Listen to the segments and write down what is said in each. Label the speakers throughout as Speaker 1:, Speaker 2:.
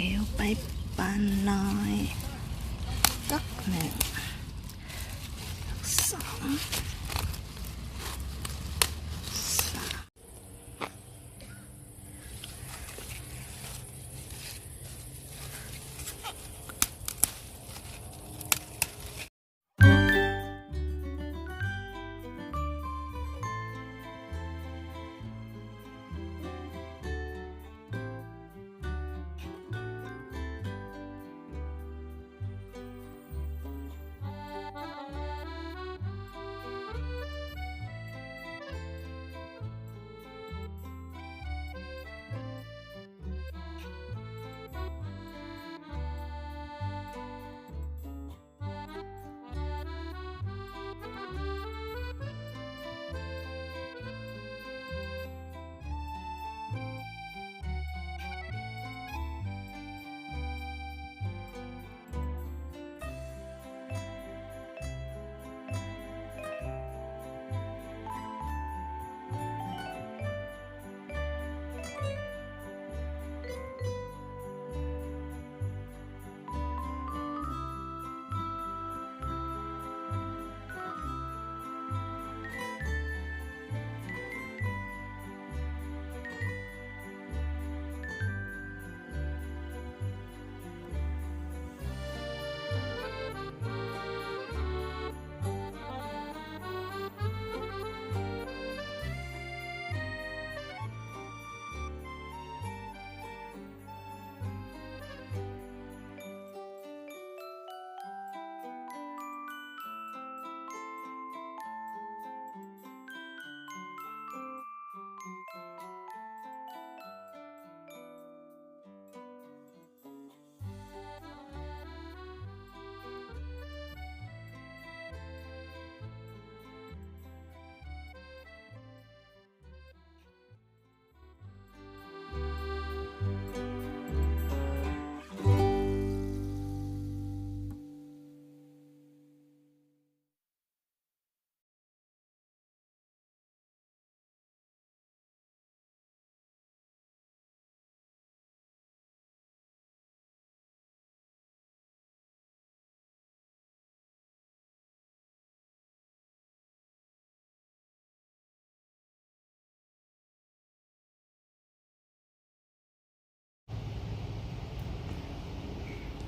Speaker 1: เอาไปปานน้อยสักหนึ่งสอง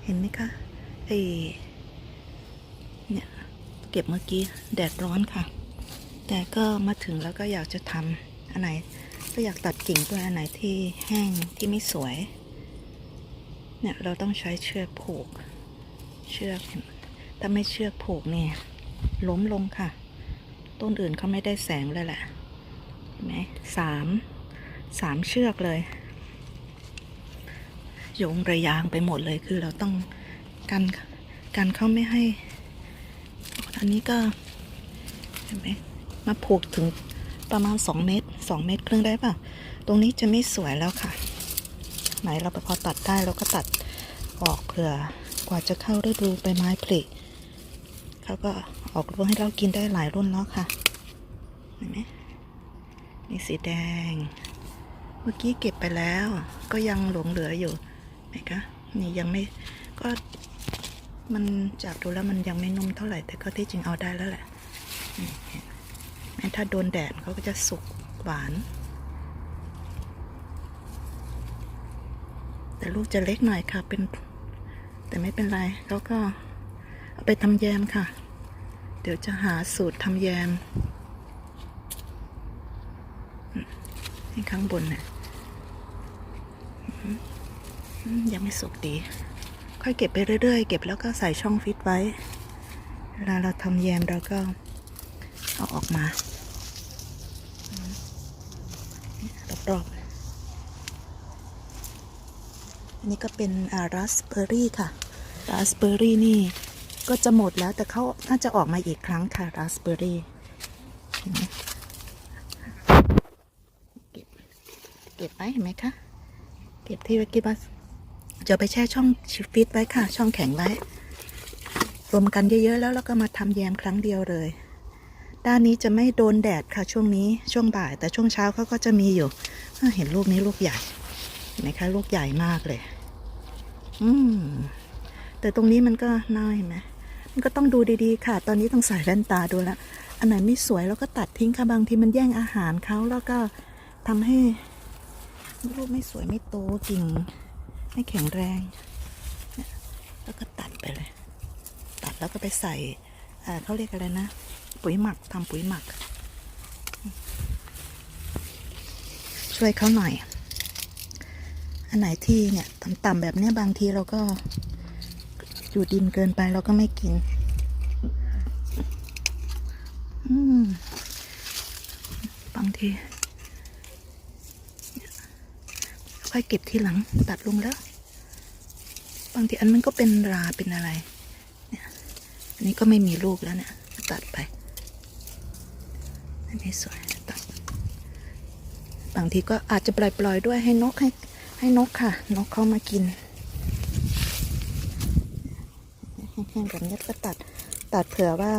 Speaker 1: เห็นไหมคะไอเนี่ยเก็บเมื่อกี้แดดร้อนค่ะ แต่ก็มาถึงแล้วก็อยากจะทำอันไหนก็อยากตัดกิ่งตัวอันไหนที่แห้งที่ไม่สวย เนี่ยเราต้องใช้เชือกผูก เชือกถ้าไม่เชือกผูกเนี่ยล้มลงค่ะ ต้นอื่นเขาไม่ได้แสงเลยแหละเห็นไหมสามสามเชือกเลย โยงระยางไปหมดเลยคือเราต้องกันกันเข้าไม่ให้ อันนี้ก็เห็นไหมมาผูกถึงประมาณ 2 เมตร 2 เมตรครึ่งได้ป่ะ ตรงนี้จะไม่สวยแล้วค่ะ ไหนเราพอตัดได้เราก็ตัดออกเผื่อกว่าจะเข้าฤดูใบไม้ผลิเขาก็ออกรวงให้เรากินได้หลายรุ่นแล้วค่ะ เห็นไหมนี่สีแดง เมื่อกี้เก็บไปแล้ว ก็ยังหลงเหลืออยู่ ไหนคะ นี่ยังไม่ก็มันจากดูแล้วมันยังไม่นุ่มเท่าไหร่ แต่ก็ที่จริงเอาได้แล้วแหละนี่เห็นไหมถ้าโดนแดดเขาก็จะสุกหวาน แต่ลูกจะเล็กหน่อยค่ะ เป็น แต่ไม่เป็นไรเขาก็เอาไปทำแยมค่ะ เดี๋ยวจะหาสูตรทำแยมอืมนี่ข้างบนเนี่ย ยังไม่สุกดี ค่อยเก็บไปเรื่อยๆ เก็บแล้วก็ใส่ช่องฟิตไว้ เวลาเราทำแยมเราก็เอาออกมารอบๆอันนี้ก็เป็นอาราสเบอร์รี่ค่ะราสเบอร์รี่นี่ก็จะหมดแล้วแต่เขาน่าจะออกมาอีกครั้งค่ะราสเบอร์รี่เห็นไหมเก็บเก็บไว้เห็นไหมคะ เก็บที่เวกิบัส จะไปแช่ช่องฟิตไว้ค่ะ ช่องแข็งไว้ รวมกันเยอะๆแล้วแล้วก็มาทำแยมครั้งเดียวเลย ด้านนี้จะไม่โดนแดดค่ะช่วงนี้ช่วงบ่าย แต่ช่วงเช้าเขาก็จะมีอยู่ เห็นลูกนี้ลูกใหญ่เห็นไหมคะลูกใหญ่มากเลย อืมแต่ตรงนี้มันก็น่าเห็นไหมมันก็ต้องดูดีๆ ค่ะ ตอนนี้ต้องใส่แว่นตาดูแล้วอันไหนไม่สวยเราก็ตัดทิ้งค่ะบางทีมันแย่งอาหารเขาแล้วก็ทำให้ลูกไม่สวยไม่โตกิ่ง ไม่แข็งแรงเนี่ยแล้วก็ตัดไปเลย ตัดแล้วก็ไปใส่เขาเรียกอะไรนะ ปุ๋ยหมักทำปุ๋ยหมัก ช่วยเขาหน่อย อันไหนที่เนี่ยต่ำๆแบบนี้บางทีเราก็อยู่ดินเกินไปเราก็ไม่กิน อืมบางทีเนี่ย ค่อยเก็บทีหลังตัดลงแล้ว บางทีอันมันก็เป็นราเป็นอะไร เนี่ยอันนี้ก็ไม่มีลูกแล้วเนี่ยตัดไป อันนี้สวยตัดบางทีก็อาจจะปล่อยๆด้วยให้นกให้ให้นกค่ะ นกเข้ามากินแห้งๆแบบนี้ก็ตัดตัดเผื่อว่า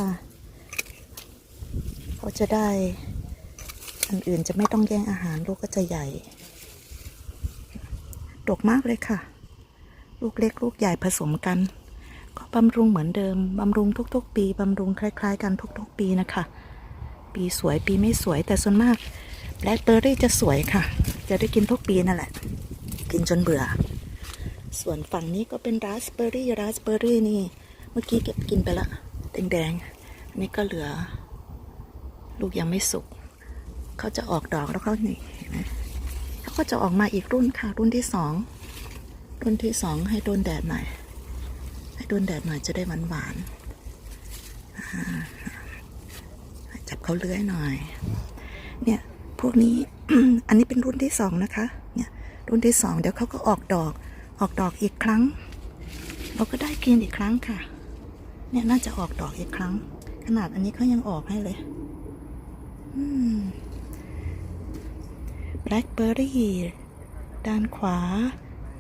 Speaker 1: เขาจะได้อันอื่นจะไม่ต้องแย่งอาหารลูกก็จะใหญ่ ดกมากเลยค่ะ ลูกเล็กลูกใหญ่ผสมกัน ก็บำรุงเหมือนเดิม บำรุงทุก ๆ ปีบำรุงคล้าย ๆ กันทุก ๆ ปีนะคะ ปีสวยปีไม่สวยแต่ส่วนมากแบล็คเบอร์รี่จะสวยค่ะ จะได้กินทุกปีนั่นแหละ กินจนเบื่อ ส่วนฝั่งนี้ก็เป็นราสเบอร์รี่ราสเบอร์รี่นี่ เมื่อกี้เก็บกินไปละแดงๆอันนี้ก็เหลือ ลูกยังไม่สุกเขาจะออกดอกแล้วเขานี่เห็นไหม ก็จะออกมาอีกรุ่นค่ะ รุ่นที่สองรุ่นที่สองให้โดนแดดหน่อย ให้โดนแดดหน่อยจะได้หวานหวานๆจับเขาเลื้อยหน่อย เนี่ยพวกนี้อันนี้เป็นรุ่นที่สองนะคะ เนี่ย รุ่นที่สองเดี๋ยวเขาก็ออกดอก ออกดอกอีกครั้ง เราก็ได้กินอีกครั้งค่ะ เนี่ยน่าจะออกดอกอีกครั้ง ขนาดอันนี้เขายังออกให้เลย อืม แบ ล็คเบอร์รี่ด้านขวา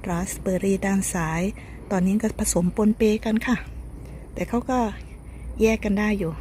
Speaker 1: ราสเบอร์รี่ด้านซ้าย ตอนนี้ก็ผสมปนเปกันค่ะ แต่เขาก็แยกกันได้อยู่